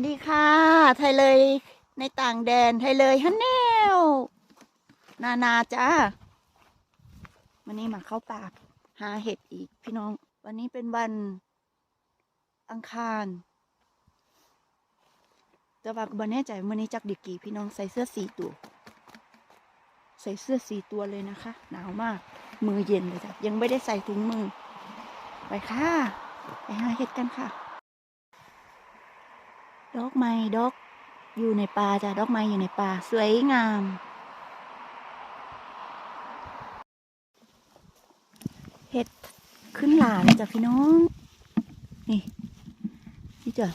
วัสดีค่ะ ไทยเลยในต่างแดนไทยเลยฮันแนวนานาจ้าวันนี้มาเข้าป่าหาเห็ดอีกพี่น้อง วันนี้เป็นวันอังคารแต่ว่าก็บ่แน่ใจวันนี้จักดิกกี่พี่น้องใส่เสื้อสีตัว ใส่เสื้อสีตัวเลยนะคะ หนาวมาก มือเย็นเลยจ้ะยังไม่ได้ใส่ถุงมือ ไปค่ะ ไปหาเห็ดกันค่ะ ดอกไม้ดอกอยู่ในป่าจ้ะดอกไม้อยู่ในป่าสวยงาม เห็ดขึ้นหลาเลยจ้ะพี่น้อง นี่ นี่จ้ะ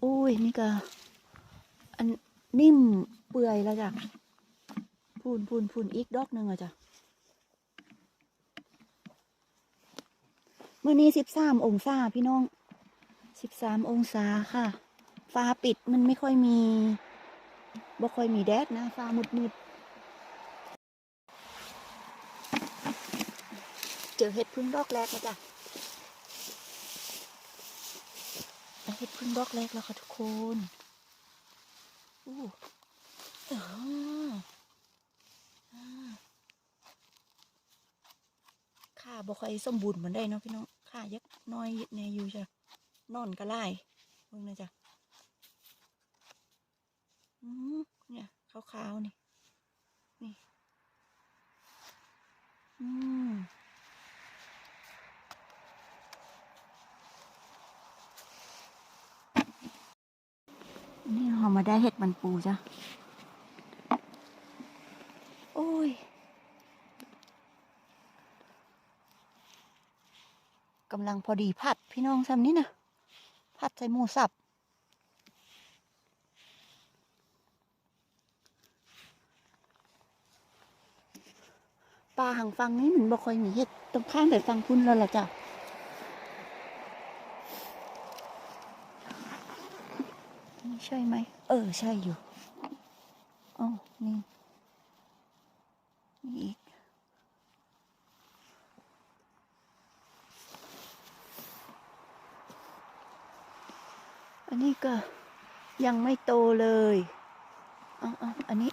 โอ้ยนี่ก็อันนิ่มเปื่อยแล้วจ้ะพูนพูนพูนอีกดอกหนึ่งอะจ้ะเมื่อนี้สิบสามองศาพี่น้องสิบสามองศาค่ะ ฟ้าปิดมันไม่ค่อยมีบ่ค่อยมีแดดนะ ฟ้ามืดมืดเจอเห็ดพึ่งดอกแรกแล้วจ้ะเห็ดพึ่งดอกแรกแล้วค่ะทุกคนอู้อ่าอ่าข้าบ่ค่อยสมบูรณ์เหมือนได้เนาะพี่น้องข้ายักน้อยแน่อยู่จ้ะนอนก็ไล่เบิ่งนะจ้ะ เนี่ยขาวๆนี่ นี่ อืมนี่เรามาได้เห็ดมันปูจ้ะ โอ้ยกำลังพอดีผัดพี่น้องซ้ำนี่นะผัดใส่หมูสับ ปลาหางฟังนี้มันบ่ค่อยมีเห็ดตรงข้างแต่ฟังพุ่นแล้วล่ะจ้ะนี่ใช่ไหม เออ ใช่อยู่อ๋อนี่นี่อีกอันนี้ก็ยังไม่โตเลยอ๋ออันนี้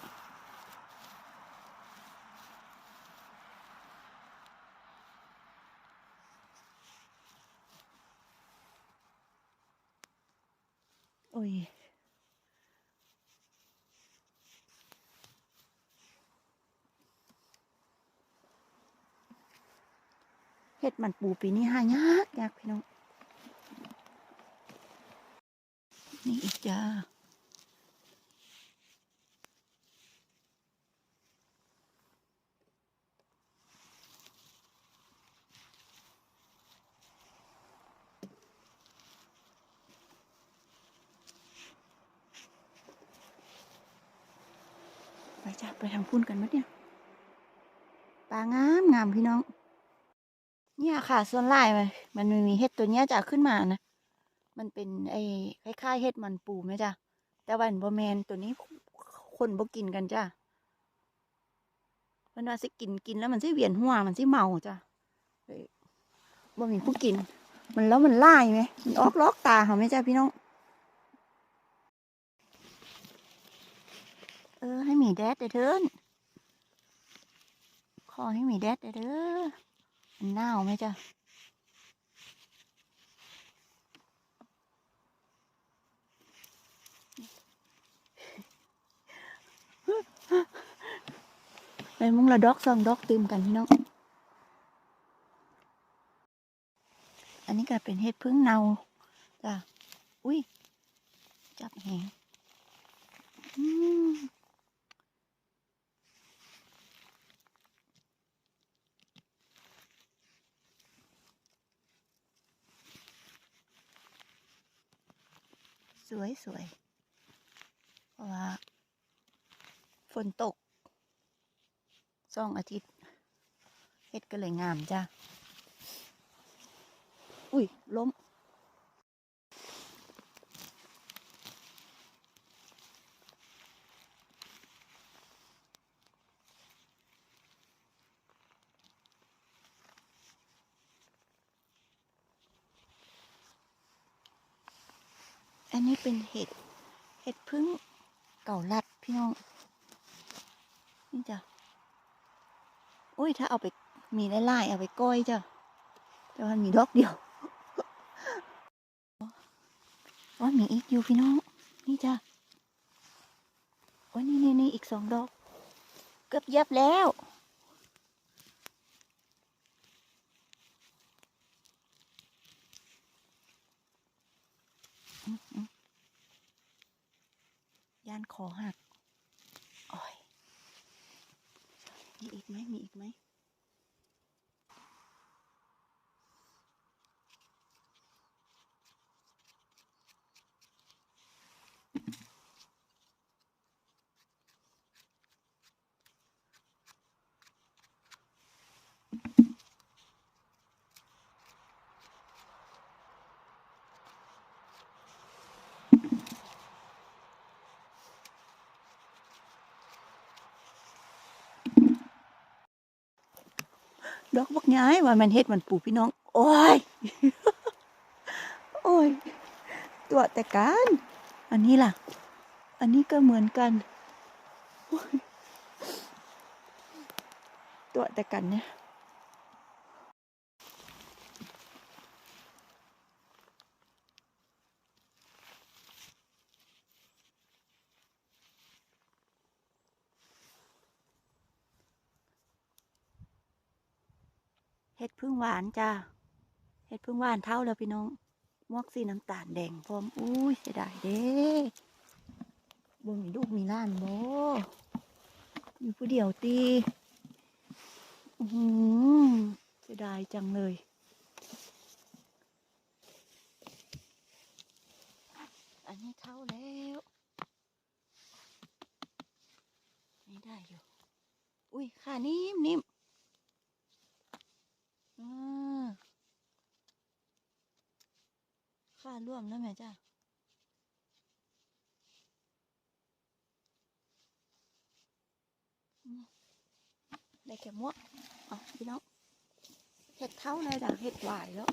โอ้ย เห็ดมันปูปีนี้หายากยากพี่น้อง นี่อีกจ้าไปจ้ะไปทางพุ่นกันมั้ยเนี่ยปลางามงามพี่น้อง เนี่ยค่ะ ส่วนลายมันมันมีเห็ดตัวเนี้ยจะขึ้นมานะ มันเป็นไอ้คล้ายๆเห็ดมันปูไหมจ้ะแต่วันบแมนตัวนี้คนบ่กินกันจ้ะมันว่าสิกินกินแล้วมันสิเวียนหัวมันสิเมาจ้ะเอ้ยบ่มีผู้กิน มันแล้วมันล่ไหมมันออกลอกตาเขาไหมจ้ะพี่น้อง เออให้หมีแดดเด้อเถินขอให้หมีแดดเด้อเด้อมัน หนาวไหมจ๊ะไปมุงละดอกสองดอกเตื่มกันพี่น้อง อันนี้ก็เป็นเห็ดพึ่งเนาจ้ะ อุ้ย จับแหงอืม วยสวยเพราะว่า ฝนตกสองอาทิตย์เฮ็ดก็เลยงามจ้าอุ้ยล้ม อันนี้เป็นเห็ด เห็ดพึ่งเก่าลัดพี่น้อง นี่จ้ะ อุ้ยถ้าเอาไปมีไล่ๆเอาไปก้อยจ้ะ แต่ว่ามีดอกเดียวว่ามีอีกอยู่พี่น้อง นี่จ้ะโอ้ยนี่นี่นี่อีกสองดอก เกือบเย็บแล้ว อืมอืมย่านคอหักโอ้ยมีอีกไหมมีอีกไหม ดอกบักย้ายว่ามันเฮ็ดมันปลูกพี่น้อง โอ้ย โอ้ย ตัวแต่กันอันนี้ล่ะ อันนี้ก็เหมือนกัน ตัวแต่กันเนี่ย ห็ดพึ่งหวานจ้าเห็ดพึ่งหวานเท่าแล้วพี่น้องมวกสีน้ำตาลแดงพร้อมอุ้ยเสียดายเด้เบ่มีลูกมีล้านโบอยู่ผู้เดียวตีอือเสียดายจังเลยอันนี้เท่าแล้วไม่ได้อยู่ อุ้ยขานิ่มนิ่ม ค่าร่วมแล้วแม่จ้าได้แค่มวกอ๋อพี่น้องเห็ดเท่าเลยจ้ะเห็ดหวายแล้ว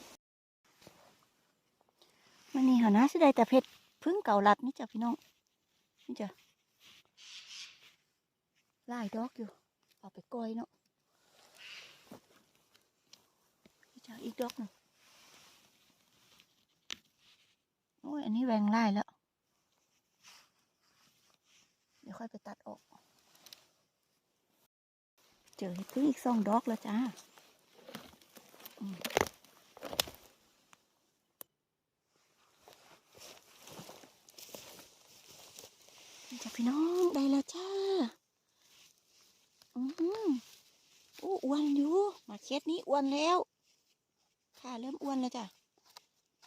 มันนี่หานะสิได้แต่เผ็ดพึ่งเก่าลัดนี่จ้ะพี่น้องนี่จ้ะลายดอกอยู่ เอาไปก้อยเนาะ จอีกดอกหนึ่งโอ้ย อันนี้แหวงไล่แล้ว เดี๋ยวค่อยไปตัดออก เจอเห็ดพึ่งอีกสองดอกแล้วจ้าจ้ะพี่น้องได้แล้วจ้า อือออู้วนอยู่ มาเคสนี้อ้วนแล้ว ขาเริ่มอ้วนแล้วจ้ะ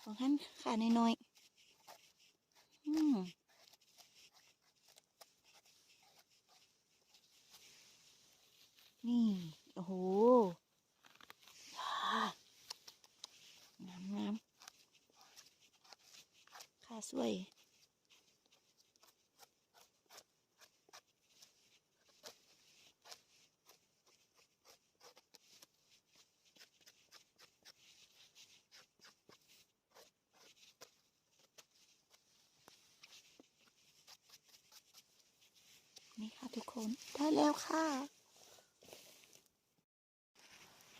ของท่านขาน้อยๆอืมนี่ โอ้โหอ่างามงามขาสวย นี่ค่ะทุกคน ได้ แล้วค่ะ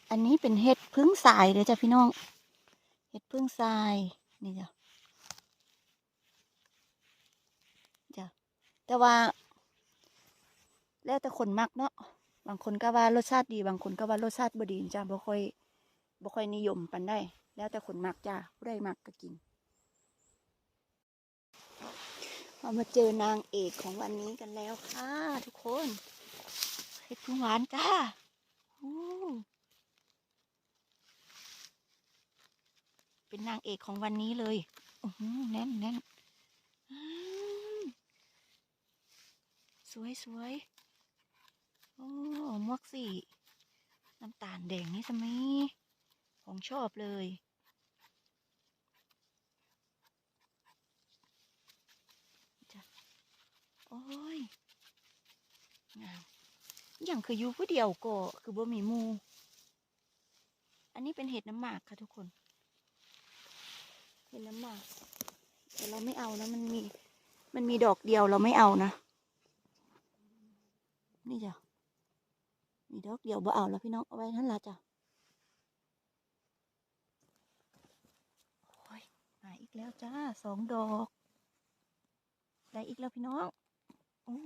อันนี้เป็นเห็ดพึ่งสายเลยจ้ะพี่น้อง เห็ดพึ่งทราย นี่จ้ะจ้ะแต่ว่า แล้วแต่คนมักเนาะ บางคนก็ว่ารสชาติดี บางคนก็ว่ารสชาติบดีจ้ะบ่ค่อยบ่ค่อยนิยมปันได้ แล้วแต่คนมักจ้ะผู้ใดมักก็กินเรามาเจอนางเอกของวันนี้กันแล้วค่ะทุกคน ดพึ่งหวานจ้าเป็นนางเอกของวันนี้เลยแน่นแน่นสวยสวยโอ้มวกสีน้ำตาลแดงนี่สมีของชอบเลยโอ้ยงาม อย่างคืออยู่ผู้เดียวก็คือบ่มีมู อันนี้เป็นเห็ดน้ำหมากค่ะทุกคน เห็ดน้ำหมาก แต่เราไม่เอานะ มันมี มันมีดอกเดียวเราไม่เอานะ นี่จ้ะ มีดอกเดียวบ่เอาแล้วพี่น้องเอาไว้นั่นละจ้ะโอ้ยมาอีกแล้วจ้าสองดอก ได้อีกแล้วพี่น้อง โอ้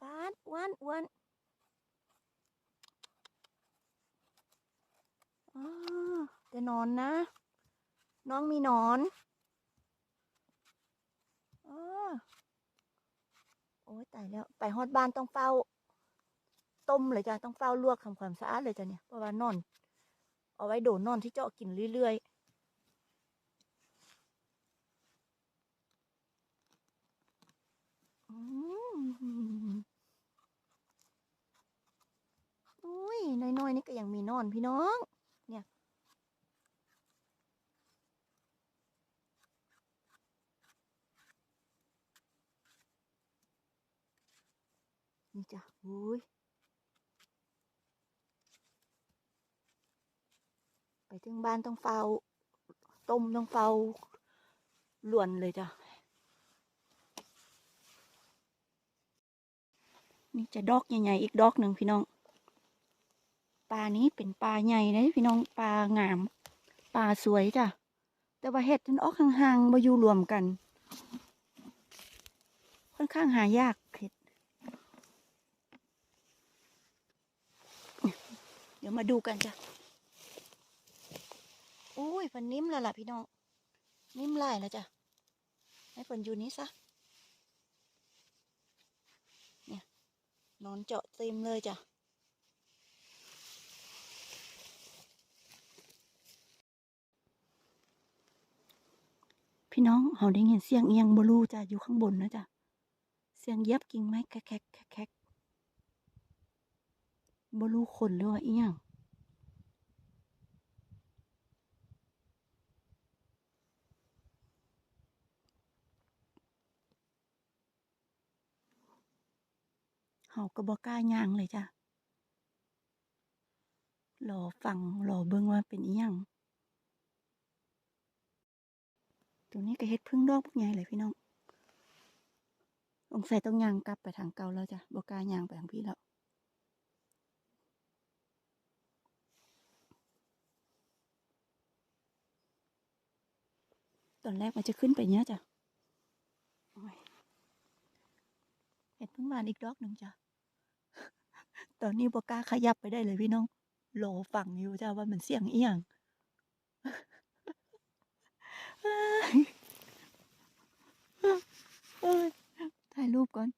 ปานอ้วนอ้วนอ้าจะนอนนะ น้องมีนอนอโอ้ยตายแล้ว ไปฮอดบ้านต้องเฝ้า ต้มเลยจ้ะต้องเฝ้าลวกทำความสะอาดเลยจ้ะเนี่ยเพราะว่านอน เอาไว้โดนนอนที่เจาะกินเรื่อยๆอืมอุ้ย น้อยๆนี่ก็ยังมีนอนพี่น้อง เนี่ย นี่จ้ะอุ้ยไปถึงบ้านต้องเฝ้า ต้มต้องเฝ้าลวนเลยจ้ะนี่จะดอกใหญ่ๆอีกดอกหนึ่งพี่น้อง ปลานี้เป็นปลาใหญ่นะพี่น้องปลางามปลาสวยจ้ะ แต่ว่าเห็ดมันออกห่างๆมาอยู่รวมกัน ค่อนข้างหายากเห็ดเดี๋ยวมาดูกันจ้ะอุ้ยมันนิ่มแล้วล่ะพี่น้องนิ่มไล่แล้วจ้ะให้ฝนอยู่นี้ซะเนี่ยนอนเจาะเต็มเลยจ้ะ พี่น้องเขาได้ยินเสียงเอียงบลูจ้ะอยู่ข้างบนนะจ้ะเสียงเย็บกิ่งไม้แคกแคกแคกแคกบลูคนหรือว่าเอียงเขาก็บอกล้าย่างเลยจ้ะรอฟังรอเบิ่งว่าเป็นอีหยัง ตัวนี้ก็เฮ็ดพึ่งดอกพวกใหญ่เลยพี่น้องสงใสัยต้องยางกลับไปทางเก่าแล้วจ้ะบกายางไปทางพี่แล้วตอนแรกมันจะขึ้นไปเนี้ยจ้ะเห็ดพึ่งบานอีกดอกหนึ่งจ้ะ ตอนนี้บกล้าขยับไปได้เลยพี่น้องรอฟังอยู่จ้ะว่ามันเสียงเอียง ถ่ายรูปก่อน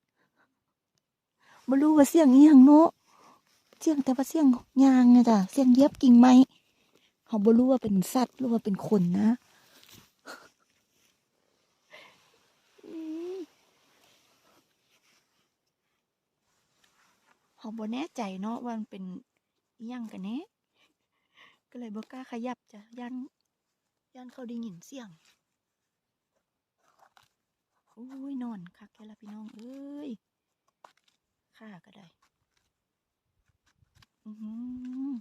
บ่รู้ว่าเสียงเอียงเนาะเสียงแต่ว่าเสียงยางนะจ้ะเสียงเย็บกิ่งไม้เขาบ่รู้ว่าเป็นสัตว์หรือว่าเป็นคนนะอืมเขาบ่แน่ใจเนาะว่ามันเป็นอิหยังกันแน่ก็เลยบ่กล้าขยับจ้ะยัน ยันเขาได้ยินเสียงโอ้ยนอนคักแค่ละพี่น้องเอ้ยข้าก็ได้ อือหือ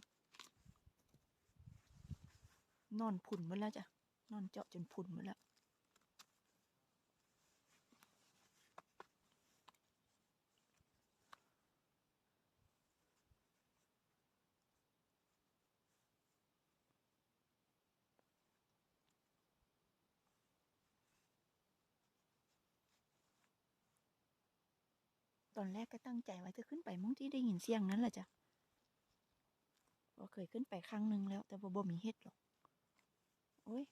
นอนผุนหมดแล้วจ้ะนอนเจาะจนผุนหมดแล้ว อนแรกก็ตั้งใจไว้จะขึ้นไปมองที่ได้ยินเสียงนั้นแหละจ้ะก็เคยขึ้นไปครั้งหนึ่งแล้ว แต่บ่บ่มีเห็ดหรอก โอ้ย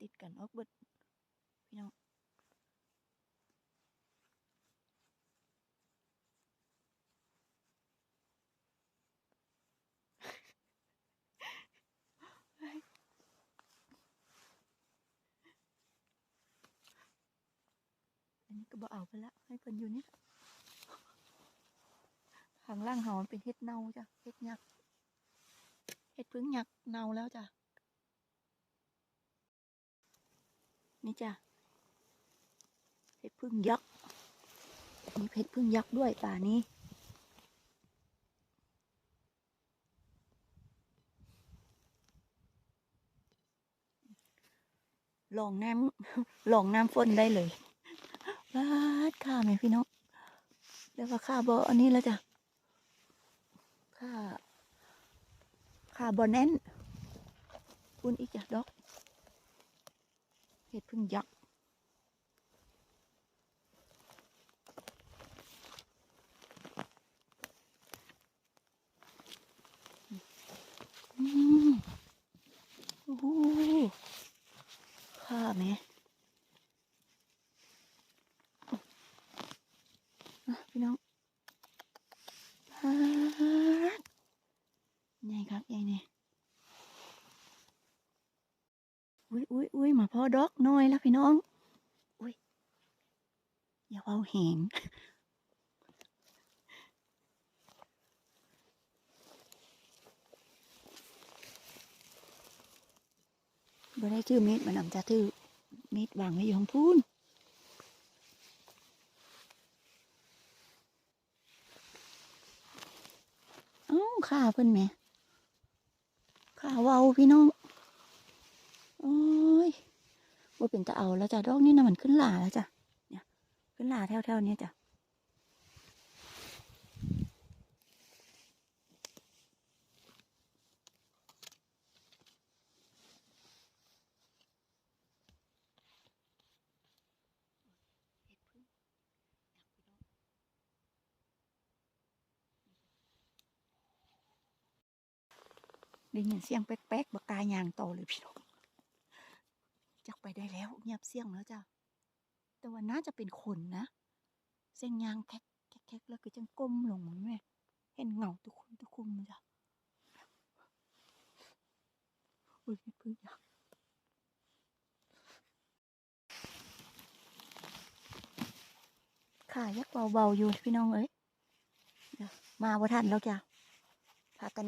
ติดกันออกเบิดพี่น้องอันนี้ก็บ่เอาไปละให้เพิ่นอยู่นี่ ข้างล่างเฮามันเป็นเห็ดเน่าจ้ะเห็ดยักเห็ดพึ่งหยักเน่าแล้วจ้ะนี่จ้ะเห็ดพึ่งยักษ์มีเห็ดพึ่งยักษ์ด้วยป่านี้หลองน้ำหลองน้ำฝนได้เลยบาดค่าไหมพี่น้องเรียกว่าค่าบออันนี้แล้วจ้ะ ค่าค่าบอนแนนปุ่นอีกจ้ะดอกเห็ดพึ่งยักษ์อืมโอ้โหค่าไหมอะพี่น้องพาดใหญ่ครับใหญ่เนี่ยอุ้ยอุ้ยอุ้ยมาพ่อดอกน้อยแล้วพี่น้อง อุ้ยอย่าเอาแหงบ่ได้ถือมีดมันนำจะถือมีดวางไว้อยู่ของพูนเอ้าข้าเพิ่นแหม่ข้าเว้าพี่น้อง โอ้ยว่าเป็นจะเอาแล้วจ้ะดอกนี่นะมันขึ้นหลาแล้วจ้ะ ขึ้นหลาแถวๆนี้จ้ะได้ยินเสียงแป๊กๆบกายยางต่อเลยพี่น้องจักไปได้แล้ว เงียบเสียงแล้วจ้ะ แต่ว่าน่าจะเป็นคนนะเสียงยางแคกแคกแล้วก็จังก้มลงมันแม่เห็นเงาทุกคนทุกคนเลยจ้ะอุ้ยพึ่งอยากขายักเบาๆอยู่พี่น้องเอ้ยมาบ่ทันแล้วจ้ะพากัน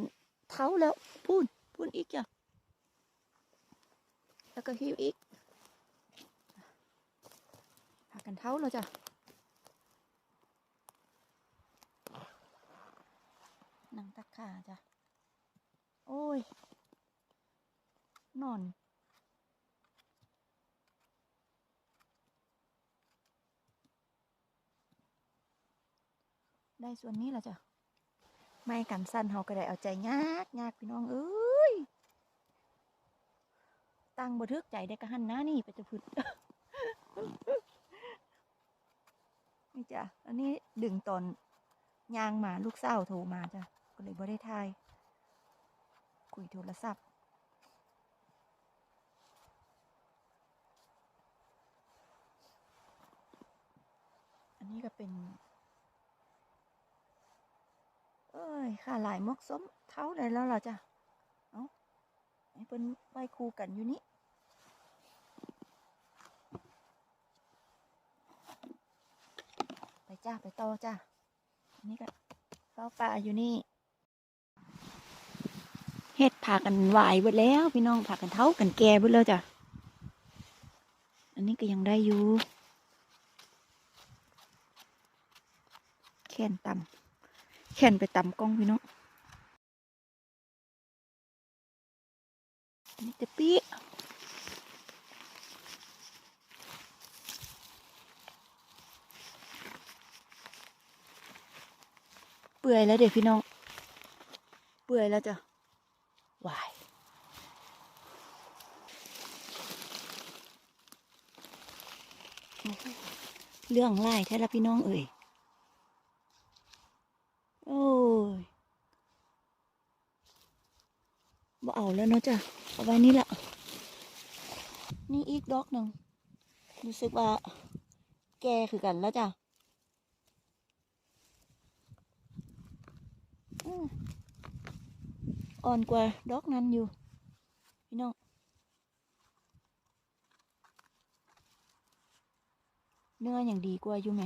เท้าแล้วพูนพูนอีกจ้ะแล้วก็หิวอีก พา กันเท้าแล้วจ้ะนั่งตักขาจ้ะ โอ้ย นอน ได้ส่วนนี้แล้วจ้ะ ไม่กันสั้นเฮาก็ได้เอาใจยากยากพี่น้องเอ้ย ตั้งบ่ทึกใจได้กระหันหน้านี่ไปจะพึ่ นี่จ้ะ อันนี้ดึงตอนยางมาลูกสาโทรมาจ้ะ ก็เลยบ่ได้ทาย คุยโทรศัพท์ อันนี้ก็เป็น เอ้ย ค่าหลายมกส้มเท่าได้แล้วล่ะจ้ะ เอาให้เป็นไหวคู่กันอยู่นี่ ไปจ้าไปต่อจ้าอันนี้ก็เฝ้าป่าอยู่นี่ เฮ็ดพากันไหวายเบิดแล้ว พี่น้องพากันเท่ากันแก่เบิดแล้วจ้ะ อันนี้ก็ยังได้อยู่แขนต่ำแขนไปต่ำกล้องพี่น้องอันนี้จะปี ปื่อยแล้วเด็กพี่น้อง เปื่อยแล้วจ้ะวายเรื่องไล่แท้ละพี่น้องเอ่ยโอ้ยบ่เอาแล้วเนาะจ้ะเอาไว้นี่แหละนี่อีกดอกหนึ่งรู้สึกว่า แกคือกันแล้วจ้ะ อ่อนกว่าดอกนั้นอยู่ พี่น้อง เนื้ออย่างดีกว่าอยู่ไหม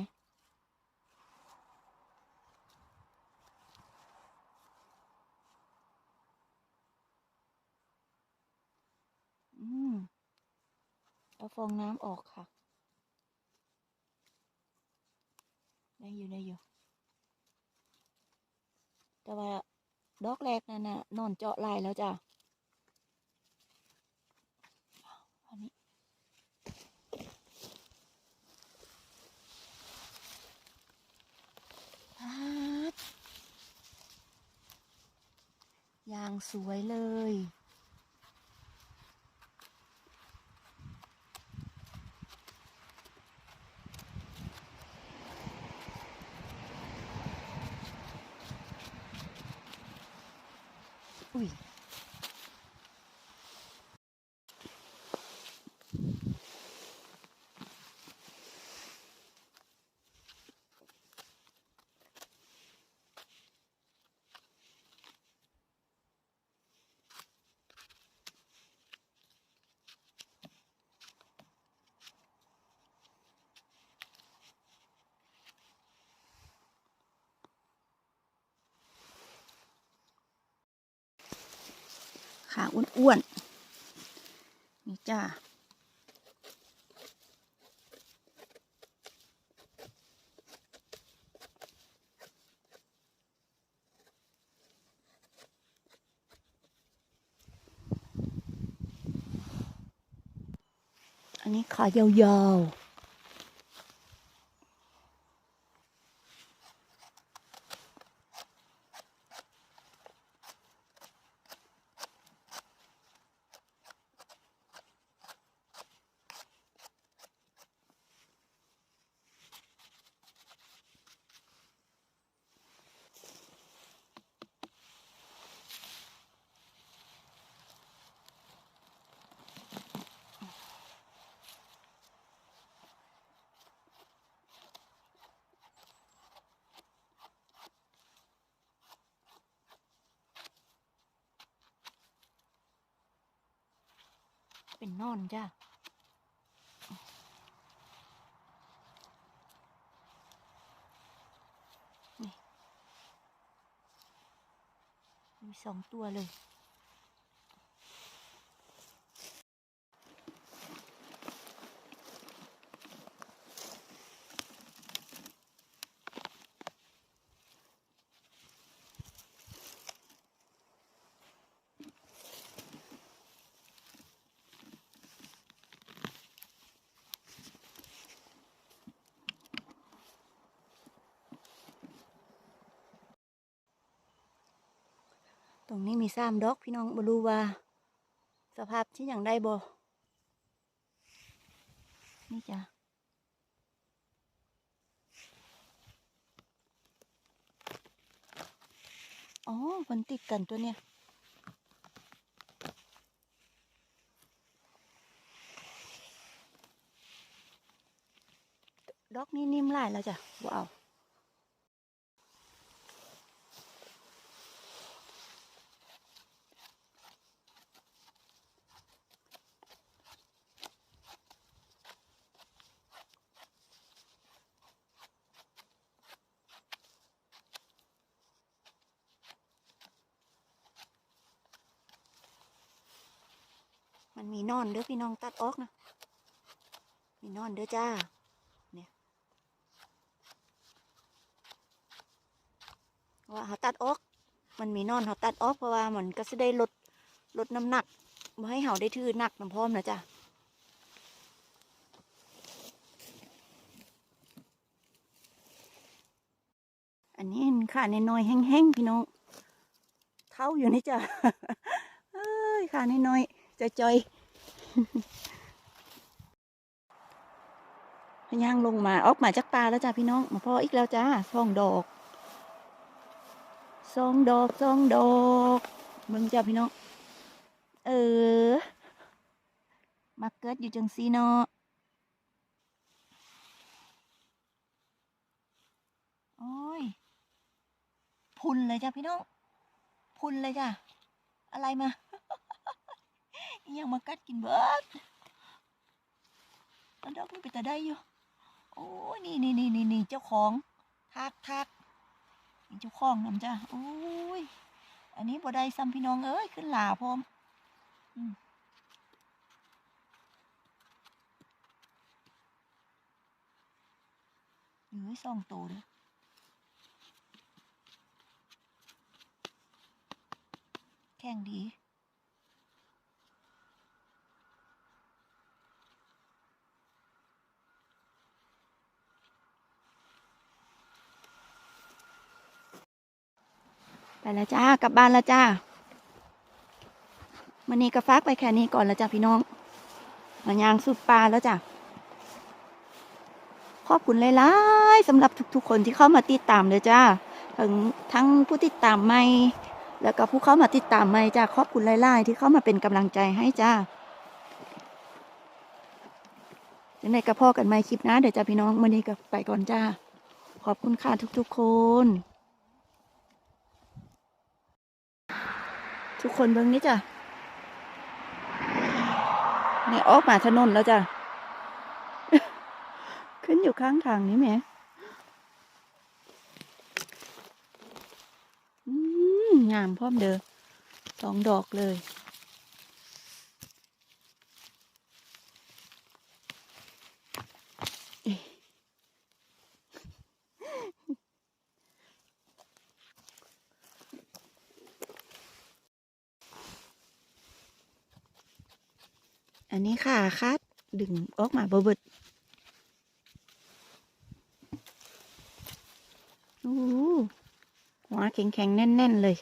อืมเอาฟองน้ำออกค่ะ ได้อยู่ได้อยู่ แต่ว่าดอกแรกนั่นน่ะนอนเจาะลายแล้วจ้ะอันนี้อยางสวยเลย อุ้ ขาอ้วนๆนี่จ้าอันนี้ขายาวๆ อนจ้ะนี่มีสองตัวเลย งนี้มีซ้ำดอกพี่น้องบรูว่า สภาพที่อย่างได้บ่นี่จ้ะอ๋อมันติดกันตัวเนี้ยดอกนี้นิ่มหลายแล้วจ้ะว้าว นอนเด้อพี่น้องตัดออกนะมีนอนเด้อจ้าเนี่ยว่าเขาตัดออก มันมีนอนเขาตัดออกเพราะว่ามันก็จะได้ลดลดน้ำหนักมาให้เขาได้ถือหนักน้ำพร้อมนะจ้าอันนี้ค่ะในน้อยแห้งๆพี่น้องเท้าอยู่นี่จ้ะเอ้ยค่ะน้อยๆจอย ย่างลงมาออกมาจากปลาแล้วจ้ะพี่น้อง มาพ่ออีกแล้วจ้าสองดอกสองดอกสองดอกเบิ่งจ้าพี่น้อง เออ มาเกิดอยู่จังซีเนาะโอ้ย พุนเลยจ้ะพี่น้อง พุนเลยจ้ะอะไรมา ยังมากัดกินเบิดอันดอกมันเป็นตาได้อยู่ โอ้ยนี่นี่นี่นี่นี่เจ้าของทักทักเจ้าของนำจ้ะโอ้ย อันนี้บ่ได้ซ้ำพี่น้องเอ้ยขึ้นหลาพร้อมอืมเหลือสองตัวเลยแข่งดี แล้วจ้ากลับบ้านแล้วจ้าวันนี้ก็ฝากไปแค่นี้ก่อนแล้วจ้าพี่น้องมายางสุดปลาแล้วจ้าขอบคุณหลายๆสำหรับทุกๆคนที่เข้ามาติดตามเลยจ้าทั้งทั้งผู้ติดตามใหม่ แล้วก็ผู้เข้ามาติดตามใหม่จ้าขอบคุณหลายๆที่เข้ามาเป็นกำลังใจให้จ้ายังไงก็พอกันใหม่คลิปนะเดี๋ยวจ้าพี่น้องวันนี้ก็ไปก่อนจ้าขอบคุณค่ะทุกๆคน ทุกคนเบิ่งนี่จ้ะเนี่ยออกมาถนนแล้วจ้ะ ขึ้นอยู่ข้างทางนี้แหมอืมงามพร้อมเด้อสองดอกเลย อันนี้ค่ะคัดดึงออกมาบเบิดโอ้โหหัวแข็งๆ แน่น ๆ เลย